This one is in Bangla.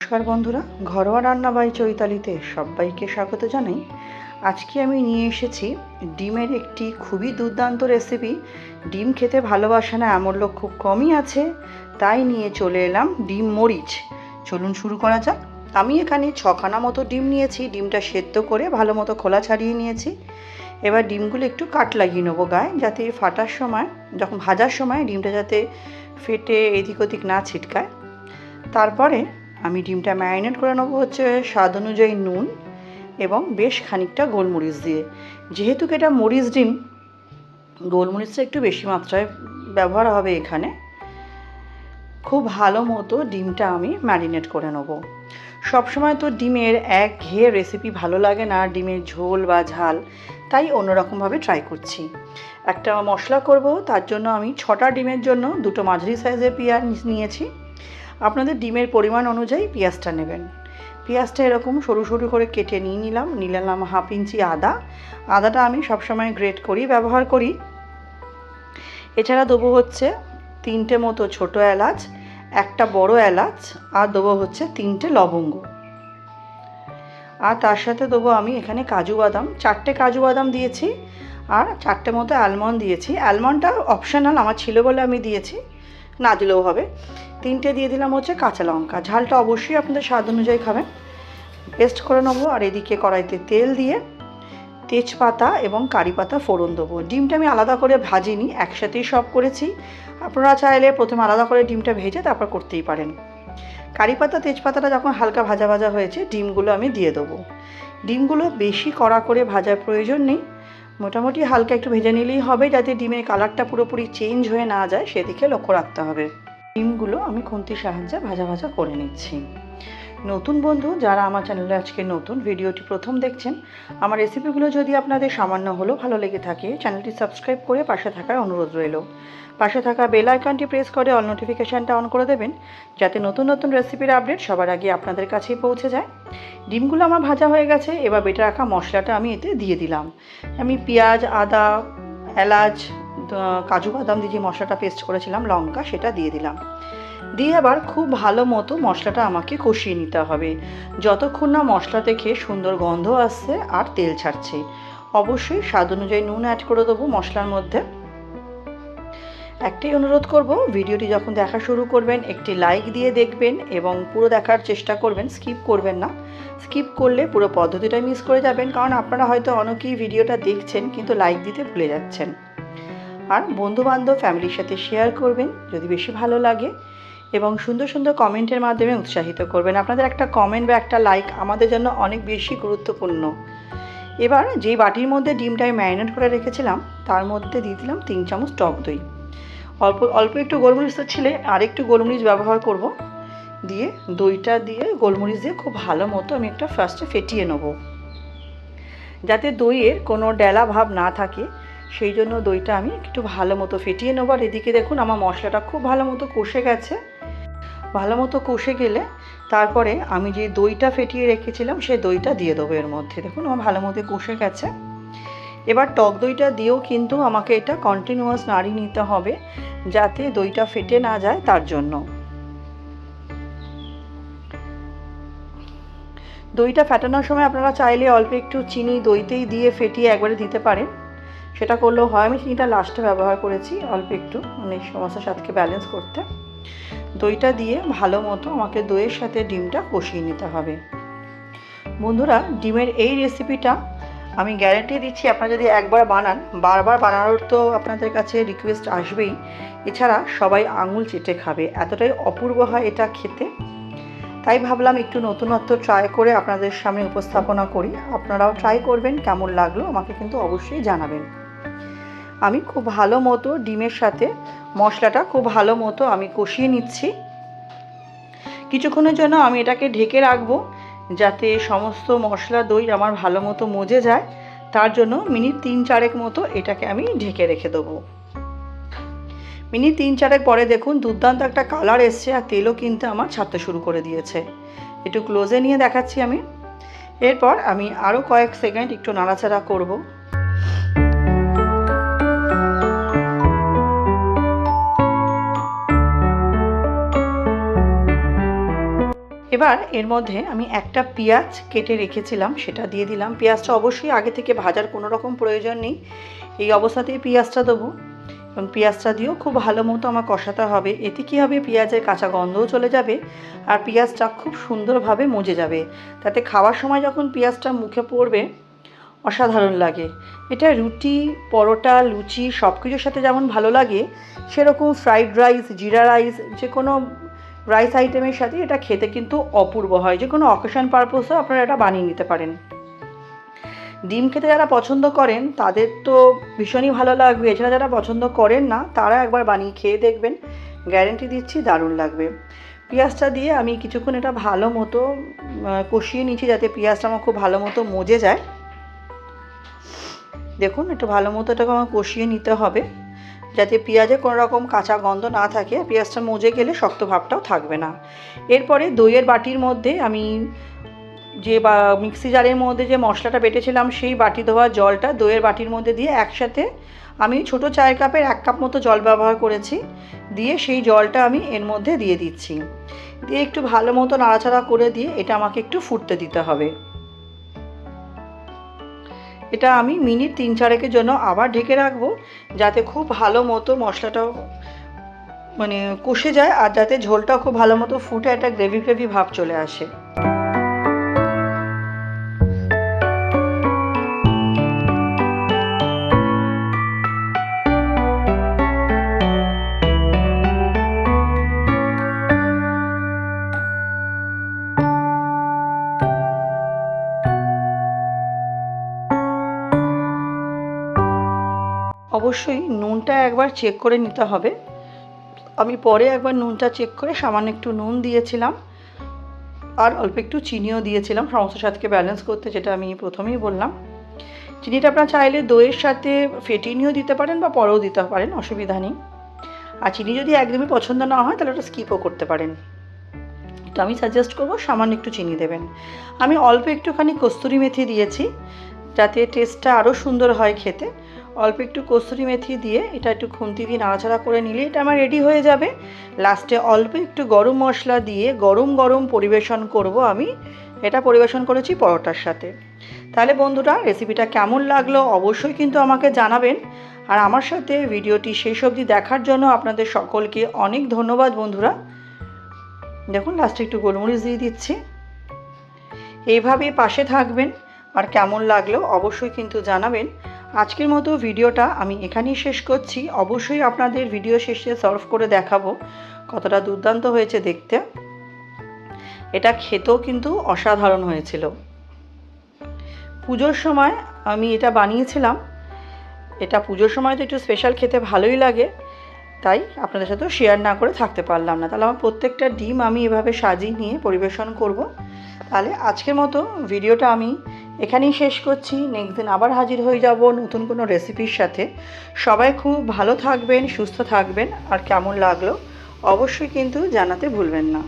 নমস্কার বন্ধুরা, ঘরোয়া রান্না বাই চৈতালিতে সবাইকে স্বাগত জানাই। আজকে আমি নিয়ে এসেছি ডিমের একটি খুবই দুর্দান্ত রেসিপি ডিম খেতে ভালোবাসে না, এমন লোক খুব কমই আছে। তাই নিয়ে চলে এলাম ডিম মরিচ। চলুন শুরু করা যাক। আমি এখানে ছখানা মতো ডিম নিয়েছি, ডিমটা সেদ্ধ করে ভালো মতো খোলা ছাড়িয়ে নিয়েছি। এবার ডিমগুলো একটু কাট লাগিয়ে নেব গায়ে, যাতে ফাটার সময়, যখন ভাজার সময় ডিমটা যাতে ফেটে এদিক ওদিক না ছিটকায়। তারপরে আমি ডিমটা ম্যারিনেট করে নেব হচ্ছে স্বাদ অনুযায়ী নুন এবং বেশ খানিকটা গোলমরিচ দিয়ে। যেহেতু এটা মরিচ ডিম, গোলমরিচটা একটু বেশি মাত্রায় ব্যবহার হবে এখানে। খুব ভালো মতো ডিমটা আমি ম্যারিনেট করে নেব। সবসময় তো ডিমের এক ঘেয়ে রেসিপি ভালো লাগে না, ডিমের ঝোল বা ঝাল, তাই অন্যরকমভাবে ট্রাই করছি। একটা মশলা করব, তার জন্য আমি ছটা ডিমের জন্য দুটো মাঝারি সাইজের পেঁয়াজ নিয়েছি। আপনাদের ডিমের পরিমাণ অনুযায়ী পেঁয়াজটা নেবেন। পেঁয়াজটা এরকম সরু সরু করে কেটে নিয়ে নিলাম। নিলাম হাফ ইঞ্চি আদা। আদাটা আমি সবসময় গ্রেট করি, ব্যবহার করি। এছাড়া দেবো হচ্ছে তিনটে মতো ছোট এলাচ, একটা বড় এলাচ, আর দেবো হচ্ছে তিনটে লবঙ্গ। আর তার সাথে দেবো আমি এখানে কাজু বাদাম। চারটে কাজু বাদাম দিয়েছি, আর চারটে মতো অ্যালমন্ড দিয়েছি। অ্যালমন্ডটা অপশনাল আমার ছিল বলে আমি দিয়েছি। না দিলেও হবে। তিনটে দিয়ে দিলাম হচ্ছে কাঁচা লঙ্কা। ঝালটা অবশ্যই আপনাদের স্বাদ অনুযায়ী খাবেন। পেস্ট করে নেব আর এদিকে কড়াইতে তেল দিয়ে তেজপাতা এবং কারি পাতা ফোড়ন দেবো। ডিমটা আমি আলাদা করে ভাজিনি, একসাথেই সব করেছি। আপনারা চাইলে প্রথমে আলাদা করে ডিমটা ভেজে তারপর করতেই পারেন। কারি পাতা, তেজপাতাটা যখন হালকা ভাজা ভাজা হয়েছে, ডিমগুলো আমি দিয়ে দেবো। ডিমগুলো বেশি কড়া করে ভাজার প্রয়োজন নেই। মোটামুটি হালকা একটু ভেজে নিলেই হবে যাতে ডিমের কালারটা পুরোপুরি চেঞ্জ হয়ে না যায়, সেদিকে লক্ষ্য রাখতে হবে। ডিমগুলো আমি খুন্তির সাহায্যে ভাজা ভাজা করে নিচ্ছি। নতুন বন্ধু যারা আমার চ্যানেলে আজকে নতুন ভিডিওটি প্রথম দেখছেন, আমার রেসিপিগুলো যদি আপনাদের সামান্য হলেও ভালো লেগে থাকে, চ্যানেলটি সাবস্ক্রাইব করে পাশে থাকার অনুরোধ রইল। পাশে থাকা বেল আইকনটি প্রেস করে অল নোটিফিকেশানটা অন করে দেবেন, যাতে নতুন নতুন রেসিপির আপডেট সবার আগে আপনাদের কাছেই পৌঁছে যায়। ডিমগুলো আমার ভাজা হয়ে গেছে, এবার বেটে রাখা মশলাটা আমি এতে দিয়ে দিলাম। আমি পেঁয়াজ, আদা, এলাচ কাজু বাদাম দিয়ে যে মশলাটা পেস্ট করেছিলাম, লঙ্কা, সেটা দিয়ে দিলাম। দিয়ে আবার খুব ভালো মতো মশলাটা আমাকে কষিয়ে নিতে হবে। যতক্ষণ না মশলা থেকে সুন্দর গন্ধ আসছে আর তেল ছাড়ছে। অবশ্যই স্বাদ অনুযায়ী নুন অ্যাড করে দেবো মশলার মধ্যে। একটাই অনুরোধ করব, ভিডিওটি যখন দেখা শুরু করবেন, একটি লাইক দিয়ে দেখবেন এবং পুরো দেখার চেষ্টা করবেন স্কিপ করবেন না। স্কিপ করলে পুরো পদ্ধতিটাই মিস করে যাবেন, কারণ আপনারা হয়তো অনেকেই ভিডিওটা দেখছেন কিন্তু লাইক দিতে ভুলে যাচ্ছেন। আর বন্ধুবান্ধব ফ্যামিলির সাথে শেয়ার করবেন, যদি বেশি ভালো লাগে। এবং সুন্দর সুন্দর কমেন্টের মাধ্যমে উৎসাহিত করবেন। আপনাদের একটা কমেন্ট বা একটা লাইক আমাদের জন্য অনেক বেশি গুরুত্বপূর্ণ। এবার যেই বাটির মধ্যে ডিমটা আমি ম্যারিনেট করে রেখেছিলাম, তার মধ্যে দিয়ে দিলাম তিন চামচ টক দই। অল্প অল্প একটু গোলমরিচ তো ছিলে, আর একটু গোলমরিচ ব্যবহার করব। দিয়ে দইটা দিয়ে গোলমরিচ দিয়ে খুব ভালো মতো আমি একটা ফার্স্টে ফেটিয়ে নেব। যাতে দইয়ের কোনো ডেলা ভাব না থাকে সেই জন্য দইটা আমি একটু ভালো মতো ফেটিয়ে নেব। আর এদিকে দেখুন আমার মশলাটা খুব ভালো মতো কষে গেছে। ভালো মতো কষে গেলে তারপরে আমি যে দইটা ফেটিয়ে রেখেছিলাম, সেই দইটা দিয়ে দেবো এর মধ্যে। দেখুন আমার ভালো মতো কষে গেছে। এবার টক দইটা দিয়েও কিন্তু আমাকে এটা কন্টিনিউয়াস নাড়ি নিতে হবে, যাতে দইটা ফেটে না যায় তার জন্য। দইটা ফেটানোর সময় আপনারা চাইলে অল্প একটু চিনি দইতেই দিয়ে ফেটিয়ে একবারে দিতে পারেন। সেটা করলেও হয়। আমি চিনিটা লাস্টে ব্যবহার করেছি, অল্প একটু মানে সমস্ত স্বাদকে ব্যালেন্স করতে। দইটা দিয়ে ভালো মতো আমাকে দইয়ের সাথে ডিমটা কষিয়ে নিতে হবে। বন্ধুরা, ডিমের এই রেসিপিটা আমি গ্যারেন্টি দিচ্ছি, আপনারা যদি একবার বানান, বারবার বানানোর তো আপনাদের কাছে রিকোয়েস্ট আসবেই। এছাড়া সবাই আঙুল চেটে খাবে, এতটাই অপূর্ব হয় এটা খেতে। তাই ভাবলাম একটু নতুনত্ব ট্রাই করে আপনাদের সামনে উপস্থাপনা করি। আপনারাও ট্রাই করবেন, কেমন লাগল আমাকে কিন্তু অবশ্যই জানাবেন। আমি খুব ভালো মতো ডিমের সাথে মশলাটা খুব ভালো মতো আমি কষিয়ে নিচ্ছি। কিছুক্ষণের জন্য আমি এটাকে ঢেকে রাখব যাতে সমস্ত মশলা দই আমার ভালো মতো মজে যায়। তার জন্য মিনিট তিন চারেক মতো এটাকে আমি ঢেকে রেখে দেবো। মিনিট তিন চারেক পরে দেখুন দুর্দান্ত একটা কালার এসছে আর তেলও কিন্তু আমার ছাড়তে শুরু করে দিয়েছে। একটু ক্লোজে নিয়ে দেখাচ্ছি আমি। এরপর আমি আরও কয়েক সেকেন্ড একটু নাড়াচাড়া করব। এবার এর মধ্যে আমি একটা পেঁয়াজ কেটে রেখেছিলাম, সেটা দিয়ে দিলাম। পেঁয়াজটা অবশ্যই আগে থেকে ভাজার কোনো রকম প্রয়োজন নেই। এই অবস্থাতেই পেঁয়াজটা দেবো। এবং পেঁয়াজটা দিয়েও খুব ভালো মতো আমার কষাতে হবে। এতে কী হবে? পেঁয়াজের কাঁচা গন্ধও চলে যাবে আর পেঁয়াজটা খুব সুন্দরভাবে মজে যাবে। তাতে খাওয়ার সময় যখন পেঁয়াজটা মুখে পড়বে, অসাধারণ লাগে। এটা রুটি, পরোটা, লুচি সব কিছুর সাথে যেমন ভালো লাগে, সেরকম ফ্রাইড রাইস, জিরা রাইস যে কোনো রাইস আইটেমের সাথে এটা খেতে কিন্তু অপূর্ব হয়। যে কোনো অকেশন পারপোসেও আপনারা এটা বানিয়ে নিতে পারেন। ডিম খেতে যারা পছন্দ করেন, তাদের তো ভীষণই ভালো লাগবে। এছাড়া যারা পছন্দ করেন না, তারা একবার বানিয়ে খেয়ে দেখবেন। গ্যারেন্টি দিচ্ছি দারুণ লাগবে। পেঁয়াজটা দিয়ে আমি কিছুক্ষণ এটা ভালো মতো কষিয়ে নিচ্ছি যাতে পেঁয়াজটা আমার খুব ভালো মতো মজে যায়। দেখুন, একটু ভালো মতো এটাকে আমার কষিয়ে নিতে হবে। যাতে পেঁয়াজে কোনো রকম কাঁচা গন্ধ না থাকে, পেঁয়াজটা মজে গেলে শক্ত ভাবটাও থাকবে না। এরপরে দইয়ের বাটির মধ্যে আমি যে বা মিক্সি জারের মধ্যে যে মশলাটা বেটেছিলাম, সেই বাটি ধোয়া জলটা দইয়ের বাটির মধ্যে দিয়ে একসাথে আমি ছোট চায়ের কাপের এক কাপ মতো জল ব্যবহার করেছি। দিয়ে সেই জলটা আমি এর মধ্যে দিয়ে দিচ্ছি। দিয়ে একটু ভালো মতো নাড়াচাড়া করে দিয়ে এটা আমাকে একটু ফুটতে দিতে হবে। এটা আমি মিনিট তিন চারেকের জন্য আবার ঢেকে রাখব, যাতে খুব ভালো মতো মশলাটাও মানে কষে যায় আর যাতে ঝোলটাও খুব ভালো মতো ফুটে একটা গ্রেভি গ্রেভি ভাব চলে আসে। অবশ্যই নুনটা একবার চেক করে নিতে হবে। আমি পরে একবার নুনটা চেক করে সামান্য একটু নুন দিয়েছিলাম আর অল্প একটু চিনিও দিয়েছিলাম সমস্ত সাথে ব্যালেন্স করতে, যেটা আমি প্রথমেই বললাম। চিনিটা আপনারা চাইলে দইয়ের সাথে ফেটিয়ে নিয়েও দিতে পারেন বা পরেও দিতে পারেন, অসুবিধা নেই। আর চিনি যদি একদমই পছন্দ না হয়, তাহলে ওটা স্কিপও করতে পারেন। তো আমি সাজেস্ট করব সামান্য একটু চিনি দেবেন। আমি অল্প একটুখানি কস্তুরি মেথি দিয়েছি, যাতে টেস্টটা আরও সুন্দর হয় খেতে। অল্প একটু কস্তুরি মেথি দিয়ে এটা একটু খুন্তি দিয়ে নাড়াচাড়া করে নিলে এটা আমার রেডি হয়ে যাবে। লাস্টে অল্প একটু গরম মশলা দিয়ে গরম গরম পরিবেশন করব আমি। এটা পরিবেশন করেছি পরোটার সাথে। তাহলে বন্ধুরা রেসিপিটা কেমন লাগল অবশ্যই কিন্তু আমাকে জানাবেন। আর আমার সাথে ভিডিওটি শেষ অবধি দেখার জন্য আপনাদের সকলকে অনেক ধন্যবাদ বন্ধুরা। দেখুন লাস্টে একটু গোলমরিচ দিয়ে দিচ্ছি। এইভাবে পাশে থাকবেন। আর কেমন লাগল অবশ্যই কিন্তু জানাবেন। আজকের মতো ভিডিওটা আমি এখানেই শেষ করছি। অবশ্যই আপনাদের ভিডিও শেষে সার্ভ করে দেখাবো, কতটা দুর্দান্ত হয়েছে দেখতে। এটা খেতেও কিন্তু অসাধারণ হয়েছিল। পুজোর সময় আমি এটা বানিয়েছিলাম। এটা পুজোর সময় তো একটু স্পেশাল খেতে ভালোই লাগে, তাই আপনাদের সাথেও শেয়ার না করে থাকতে পারলাম না। তাহলে আমার প্রত্যেকটা ডিম আমি এভাবে সাজিয়ে নিয়ে পরিবেশন করব। তাহলে আজকের মতো ভিডিওটা আমি এখানেই শেষ করছি। নেক্সট দিন আবার হাজির হয়ে যাব নতুন কোনো রেসিপির সাথে। সবাই খুব ভালো থাকবেন, সুস্থ থাকবেন। আর কেমন লাগল অবশ্যই কিন্তু জানাতে ভুলবেন না।